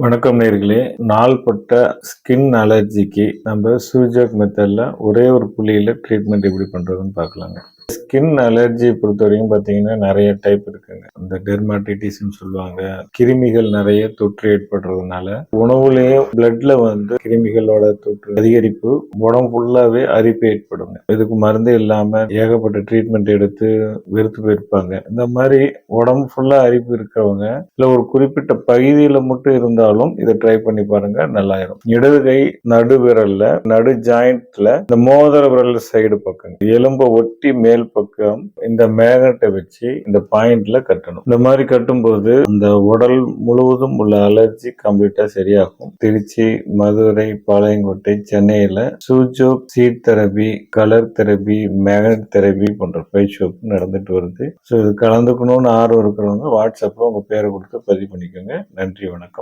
வணக்கம் நேர்களே. நாள்பட்ட ஸ்கின் அலர்ஜிக்கு நம்ம சூஜக் மெத்தடில் ஒரே ஒரு புள்ளியில் ட்ரீட்மெண்ட் எப்படி பண்ணுறதுன்னு பார்க்கலாங்க. ஸ்கின் அலர்ஜி பொறுத்த வரைக்கும் பார்த்தீங்கன்னா நிறைய டைப் இருக்குங்க. இந்த டெர்மாட்டிட்டிஸ்ன்னு சொல்லுவாங்க. கிருமிகள் நிறைய தொற்று ஏற்படுறதுனால உணவுலேயே பிளட்ல வந்து கிருமிகளோட தொற்று அதிகரிப்பு உடம்பு ஃபுல்லாவே அரிப்பு ஏற்படுங்க. இதுக்கு மருந்து இல்லாம ஏகப்பட்ட ட்ரீட்மெண்ட் எடுத்து வெறுத்து போயிருப்பாங்க. இந்த மாதிரி உடம்பு ஃபுல்லா அரிப்பு இருக்கிறவங்க இல்ல ஒரு குறிப்பிட்ட பகுதியில மட்டும் இருந்தாலும் இதை ட்ரை பண்ணி பாருங்க நல்லாயிரும். இடது கை நடு விரல்ல நடு ஜாயிண்ட்ல இந்த மோதிர விரல் சைடு பக்கம் எலும்பை ஒட்டி மேல் பக்கம் இந்த மேகனட்டை வச்சு இந்த பாயிண்ட்ல கட்டணும். இந்த மாதிரி கட்டும்போது இந்த உடல் முழுவதும் உள்ள அலர்ஜி கம்ப்ளீட்டா சரியாகும். திருச்சி மதுரை பாளையங்கோட்டை சென்னையில Sujok seed therapy colour therapy magnet therapy போன்ற ஃபைட் நடந்துட்டு வருது. ஸோ இது கலந்துக்கணும்னு ஆர்வம் இருக்கிறவங்க வாட்ஸ்அப்ல உங்க பேரை கொடுத்து பதிவு பண்ணிக்கோங்க. நன்றி வணக்கம்.